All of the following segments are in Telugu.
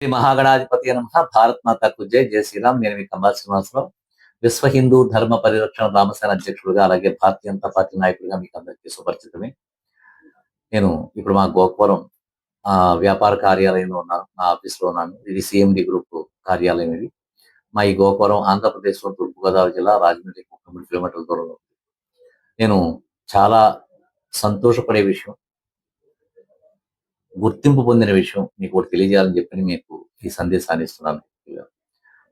శ్రీ మహాగణాధిపతి నమ భారత్ మాతాకు జై. జయ శ్రీరామ్. నేను మీ కంబాల్ శ్రీనివాసరావు. విశ్వ హిందూ ధర్మ పరిరక్షణ రామసేన అధ్యక్షుడుగా అలాగే భారతీయ జనతా పార్టీ నాయకుడిగా మీకు అందరికీ సుపరిచితమే. నేను ఇప్పుడు మా గోపురం ఆ, వ్యాపార కార్యాలయంలో ఉన్నాను నా ఆఫీస్లో ఉన్నాను. ఇది సిఎండి గ్రూప్ కార్యాలయం ఇది. మా ఈ గోపురం ఆంధ్రప్రదేశ్లో తూర్పుగోదావరి జిల్లా రాజమండ్రి ముప్పై కిలోమీటర్ల దూరంలో ఉంది. నేను చాలా సంతోషపడే విషయం గుర్తింపు పొందిన విషయం మీకు ఒకటి తెలియజేయాలని చెప్పి మీకు ఈ సందేశాన్ని ఇస్తున్నాను.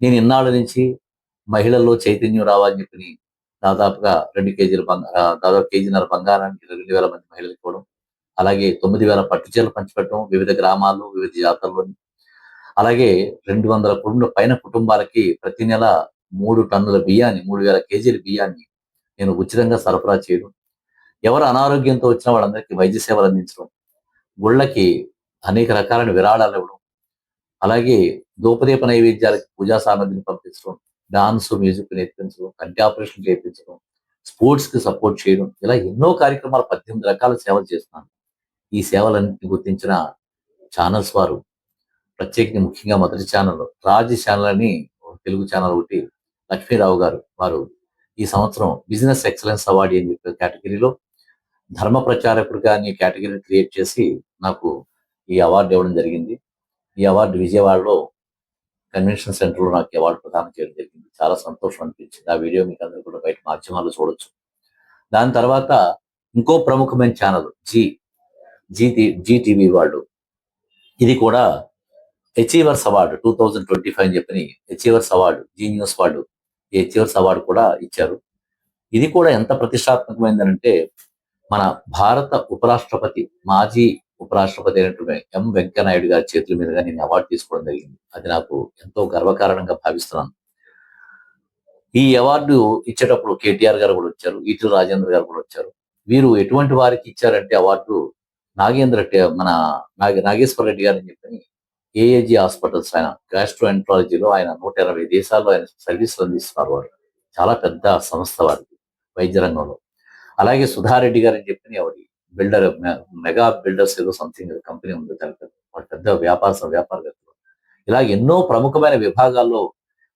నేను ఇన్నాళ్ళ నుంచి మహిళల్లో చైతన్యం రావాలని చెప్పి దాదాపుగా రెండు కేజీల బంగ దాదాపు కేజీన్నర బంగారానికి రెండు వేల మంది మహిళలకు ఇవ్వడం అలాగే తొమ్మిది వేల పట్టు చీరలు పంచిపెట్టడం వివిధ గ్రామాల్లో వివిధ జాతరలోని అలాగే రెండు వందల కుటుంబ పైన కుటుంబాలకి ప్రతి నెల మూడు టన్నుల బియ్యాన్ని మూడు వేల కేజీల బియ్యాన్ని నేను ఉచితంగా సరఫరా చేయడం ఎవరు అనారోగ్యంతో వచ్చిన వాళ్ళందరికీ వైద్య సేవలు అందించడం గుళ్ళకి అనేక రకాలైన విరాళాలు ఇవ్వడం. అలాగే ధూపదీప నైవేద్యాలకి పూజా సామగ్రిని పంపించడం డాన్స్ మ్యూజిక్ నేర్పించడం కంటి ఆపరేషన్ చేయించడం స్పోర్ట్స్కి సపోర్ట్ చేయడం ఇలా ఎన్నో కార్యక్రమాలు పద్దెనిమిది రకాల సేవలు చేస్తున్నాను ఈ సేవలన్నింటినీ గుర్తించిన ఛానల్స్ వారు ప్రత్యేకంగా ముఖ్యంగా మొదటి ఛానల్ రాజ్ ఛానల్ అని తెలుగు ఛానల్ ఒకటి లక్ష్మీరావు గారు వారు ఈ సంవత్సరం బిజినెస్ ఎక్సలెన్స్ అవార్డు అని చెప్పే కేటగిరీలో ధర్మ ప్రచారకుడిగా నీ కేటగిరీని క్రియేట్ చేసి నాకు ఈ అవార్డు ఇవ్వడం జరిగింది. ఈ అవార్డు విజయవాడలో కన్వెన్షన్ సెంటర్లో నాకు ఈ అవార్డు ప్రదానం చేయడం జరిగింది. చాలా సంతోషం అనిపించింది. ఆ వీడియో మీకు అందరూ కూడా బయట మాధ్యమాల్లో చూడొచ్చు. దాని తర్వాత ఇంకో ప్రముఖమైన channel G G G TV వాళ్ళు ఇది కూడా achievers award two thousand twenty five అని చెప్పి అచీవర్స్ అవార్డు జీ న్యూస్ వాళ్ళు ఈ అచీవర్స్ అవార్డు కూడా ఇచ్చారు. ఇది కూడా ఎంత ప్రతిష్టాత్మకమైందనంటే మన భారత ఉపరాష్ట్రపతి మాజీ ఉపరాష్ట్రపతి అయినటువంటి ఎం వెంకయ్యనాయుడు గారి చేతుల మీదుగా నేను అవార్డు తీసుకోవడం జరిగింది. అది నాకు ఎంతో గర్వకారణంగా భావిస్తున్నాను. ఈ అవార్డు ఇచ్చేటప్పుడు కేటీఆర్ గారు కూడా వచ్చారు ఈటల రాజేంద్ర గారు కూడా వచ్చారు. వీరు ఎటువంటి వారికి ఇచ్చారంటే అవార్డు నాగేంద్ర మన నాగ నాగేశ్వర రెడ్డి గారు అని చెప్పి ఏఏజీ హాస్పిటల్స్ ఆయన గ్యాస్ట్రో ఎంట్రాలజీలో ఆయన నూట ఇరవై దేశాల్లో ఆయన సర్వీసులు అందిస్తున్నారు వారు. చాలా పెద్ద సంస్థ వారికి వైద్య రంగంలో. అలాగే సుధారెడ్డి గారు అని చెప్పి ఆవిడ బిల్డర్ మెగా బిల్డర్స్ ఏదో సంథింగ్ కంపెనీ ఉంది దానికి పెద్ద వ్యాపార వ్యాపారవేత్తలు. ఇలా ఎన్నో ప్రముఖమైన విభాగాల్లో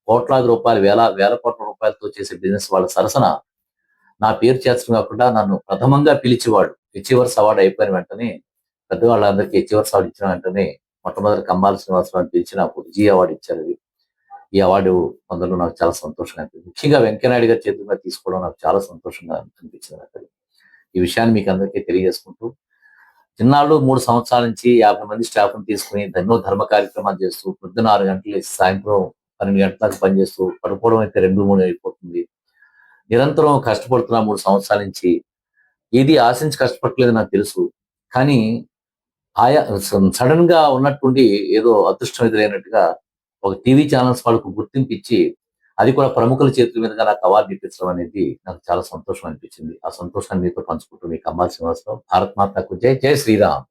కోట్లాది రూపాయలు వేల వేల కోట్ల రూపాయలతో చేసే బిజినెస్ వాళ్ళ సరసన నా పేరు చేర్చడం కాకుండా నన్ను ప్రథమంగా పిలిచేవాడు. అచీవర్స్ అవార్డు అయిపోయిన వెంటనే పెద్దవాళ్ళందరికీ అచీవర్స్ అవార్డు ఇచ్చిన వెంటనే మొట్టమొదటి కంబాల శ్రీనివాసరావు పిలిచి నాకు జీ అవార్డు ఇచ్చారు ఈ అవార్డు పొందడం నాకు చాలా సంతోషంగా అనిపించింది ముఖ్యంగా వెంకయ్యనాయుడు గారి చేతుల మీద తీసుకోవడం నాకు చాలా సంతోషంగా అనిపించింది నాకు. ఈ విషయాన్ని మీకు అందరికీ తెలియజేసుకుంటూ చిన్నాళ్ళు మూడు సంవత్సరాల నుంచి యాభై మంది స్టాఫ్ని తీసుకుని ఎన్నో ధర్మ కార్యక్రమాలు చేస్తూ పొద్దున ఆరు గంటలు సాయంత్రం పన్నెండు గంటలకు పనిచేస్తూ పడుకోవడం అయితే రెండు మూడు అయిపోతుంది. నిరంతరం కష్టపడుతున్నా మూడు సంవత్సరాల నుంచి ఏది ఆశించి కష్టపడలేదు నాకు తెలుసు. కానీ ఆయా సడన్గా ఉన్నట్టుండి ఏదో అదృష్టం ఎదురైనట్టుగా ఒక టీవీ ఛానల్స్ వాళ్ళకు గుర్తింపు ఇచ్చి అది కూడా ప్రముఖుల చేతుల మీదుగా నాకు అవార్డు ఇప్పించడం అనేది నాకు చాలా సంతోషం అనిపించింది. ఆ సంతోషాన్ని మీతో పంచుకుంటూ మీకు అమ్మాల్సిన భారత్ మాతకు జై జై శ్రీరామ్.